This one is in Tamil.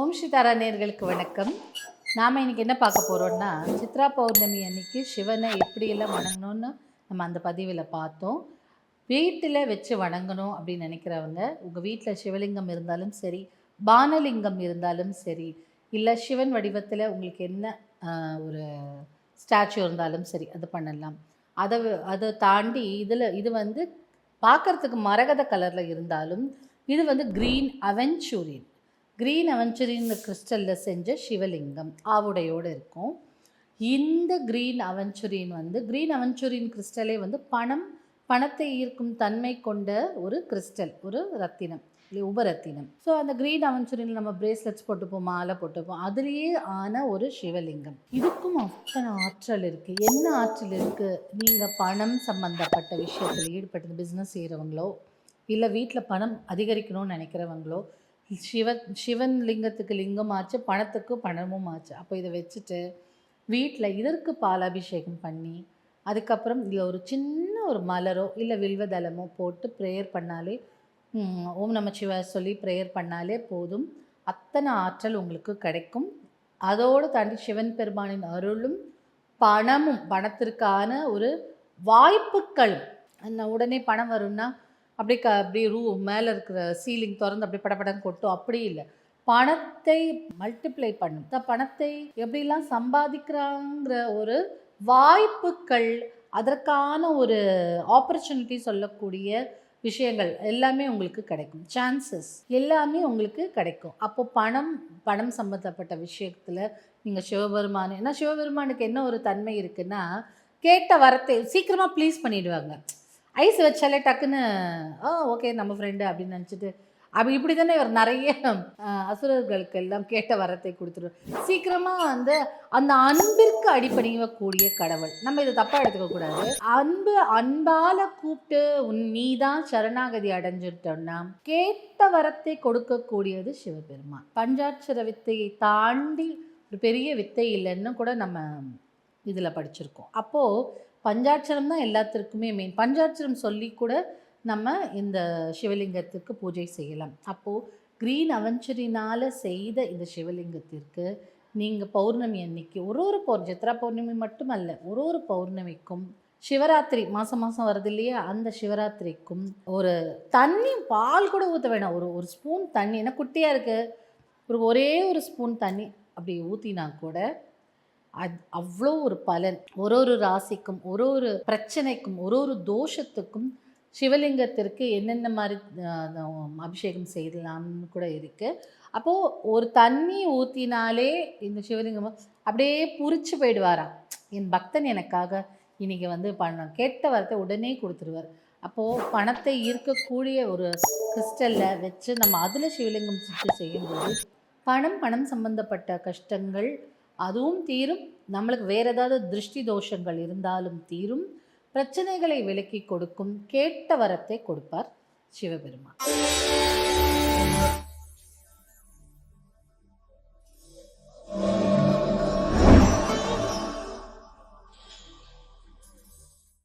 ஓம் சிதாரா நேர்களுக்கு வணக்கம். நாம் இன்றைக்கி என்ன பார்க்க போகிறோம்னா சித்ரா பௌர்ணமி அன்னைக்கு சிவனை எப்படியெல்லாம் வணங்கணும்னு நம்ம அந்த பதிவில் பார்த்தோம். வீட்டில் வச்சு வணங்கணும் அப்படின்னு நினைக்கிறவங்க உங்கள் வீட்டில் சிவலிங்கம் இருந்தாலும் சரி பானலிங்கம் இருந்தாலும் சரி இல்லை சிவன் வடிவத்தில் உங்களுக்கு என்ன ஒரு ஸ்டாச்சு இருந்தாலும் சரி அது பண்ணலாம். அதை அதை தாண்டி இதில் இது வந்து பார்க்கறதுக்கு மரகத கலரில் இருந்தாலும் இது வந்து க்ரீன் அவென்ச்சூரியன் க்ரீன் அவென்ச்சூரியன் கிறிஸ்டலில் செஞ்ச சிவலிங்கம் ஆவுடையோடு இருக்கும். இந்த க்ரீன் அவென்ச்சுரின் வந்து க்ரீன் அவென்ச்சுரின் கிறிஸ்டலே வந்து பணம் பணத்தை ஈர்க்கும் தன்மை கொண்ட ஒரு கிறிஸ்டல் ஒரு ரத்தினம் இல்லை உபரத்தினம். ஸோ அந்த க்ரீன் அவென்ச்சுரின் நம்ம பிரேஸ்லெட்ஸ் போட்டுப்போம் மாலை போட்டுப்போம் அதுலேயே ஆன ஒரு சிவலிங்கம் இதுக்கும் அத்தனை ஆற்றல் இருக்குது என்ன ஆற்றல் இருக்குது நீங்கள் பணம் சம்மந்தப்பட்ட விஷயத்தில் ஈடுபட்டு பிஸ்னஸ் செய்கிறவங்களோ இல்லை வீட்டில் பணம் அதிகரிக்கணும்னு நினைக்கிறவங்களோ சிவன் சிவன் லிங்கத்துக்கு லிங்கம் ஆச்சு பணத்துக்கு பணமும் ஆச்சு. அப்போ இதை வச்சுட்டு வீட்டில் இதற்கு பாலாபிஷேகம் பண்ணி அதுக்கப்புறம் இதில் ஒரு சின்ன ஒரு மலரோ இல்லை வில்வதளமோ போட்டு ப்ரேயர் பண்ணாலே ஓம் நம சிவா சொல்லி ப்ரேயர் பண்ணாலே போதும். அத்தனை ஆற்றல் உங்களுக்கு கிடைக்கும். அதோடு தாண்டி சிவன் பெருமானின் அருளும் பணமும் பணத்திற்கான ஒரு வாய்ப்புகளும். அந்த உடனே பணம் வரும்னா அப்படியே க அப்படியே ரூ மேலே இருக்கிற சீலிங் திறந்து அப்படியே படப்படம் கொட்டும். அப்படி இல்லை. பணத்தை மல்டிப்ளை பண்ணும். பணத்தை எப்படிலாம் சம்பாதிக்கிறாங்கிற ஒரு வாய்ப்புகள் அதற்கான ஒரு ஆப்பர்ச்சுனிட்டி சொல்லக்கூடிய விஷயங்கள் எல்லாமே உங்களுக்கு கிடைக்கும். சான்சஸ் எல்லாமே உங்களுக்கு கிடைக்கும். அப்போ பணம் பணம் சம்மந்தப்பட்ட விஷயத்தில் நீங்கள் சிவபெருமான் ஏன்னா சிவபெருமானுக்கு என்ன ஒரு தன்மை இருக்குன்னா கேட்ட வரத்தை சீக்கிரமாக ப்ளீஸ் பண்ணிடுவாங்க. ஐஸ் வச்சாலே டக்குன்னு ஆ ஓகே நம்ம ஃப்ரெண்டு அப்படின்னு நினச்சிட்டு அப்படி இப்படி தானே இவர் நிறைய அசுரர்களுக்கு எல்லாம் கேட்ட வரத்தை கொடுத்துருவார். சீக்கிரமாக வந்து அந்த அன்பிற்கு அடிப்பணியக்கூடிய கடவுள். நம்ம இதை தப்பாக எடுத்துக்கக்கூடாது அன்பு அன்பால் கூப்பிட்டு உன் நீதான் சரணாகதி அடைஞ்சிட்டோம்னா கேட்ட வரத்தை கொடுக்கக்கூடியது சிவபெருமான். பஞ்சாட்சர வித்தையை தாண்டி ஒரு பெரிய வித்தை இல்லைன்னு கூட நம்ம இதில் படிச்சிருக்கோம். அப்போது பஞ்சாட்சரம் தான் எல்லாத்திற்குமே மெயின் பஞ்சாட்சரம் சொல்லி கூட நம்ம இந்த சிவலிங்கத்திற்கு பூஜை செய்யலாம். அப்போது க்ரீன் அவஞ்சரினால் செய்த இந்த சிவலிங்கத்திற்கு நீங்கள் பௌர்ணமி அன்னைக்கு ஒரு ஒரு பௌர் சித்ரா பௌர்ணமி மட்டுமல்ல ஒரு ஒரு பௌர்ணமிக்கும் சிவராத்திரி மாதம் மாதம் வருது இல்லையா? அந்த சிவராத்திரிக்கும் ஒரு தண்ணி பால் கூட ஊற்ற வேணாம். ஒரு ஒரு ஸ்பூன் தண்ணி. ஏன்னா குட்டியாக இருக்குது ஒரு ஒரே ஒரு ஸ்பூன் தண்ணி அப்படி ஊற்றினா கூட அது அவ்வளோ ஒரு பலன். ஒரு ஒரு ராசிக்கும் ஒரு ஒரு பிரச்சனைக்கும் ஒரு ஒரு தோஷத்துக்கும் சிவலிங்கத்திற்கு என்னென்ன மாதிரி அபிஷேகம் செய்யலாம்னு கூட இருக்குது அப்போது ஒரு தண்ணி ஊற்றினாலே இந்த சிவலிங்கம் அப்படியே புரிச்சு போயிடுவாராம். என் பக்தன் எனக்காக இன்னைக்கு வந்து பண்ண கேட்ட வரத்தை உடனே கொடுத்துருவார். அப்போது பணத்தை ஈர்க்கக்கூடிய ஒரு கிறிஸ்டலில் வச்சு நம்ம அதில் சிவலிங்கம் சுற்றி செய்யும்போது பணம் பணம் சம்பந்தப்பட்ட கஷ்டங்கள் அதுவும் தீரும். நம்மளுக்கு வேறு ஏதாவது திருஷ்டி தோஷங்கள் இருந்தாலும் தீரும். பிரச்சனைகளை விலக்கி கொடுக்கும் கேட்ட வரத்தை கொடுப்பார் சிவபெருமான்.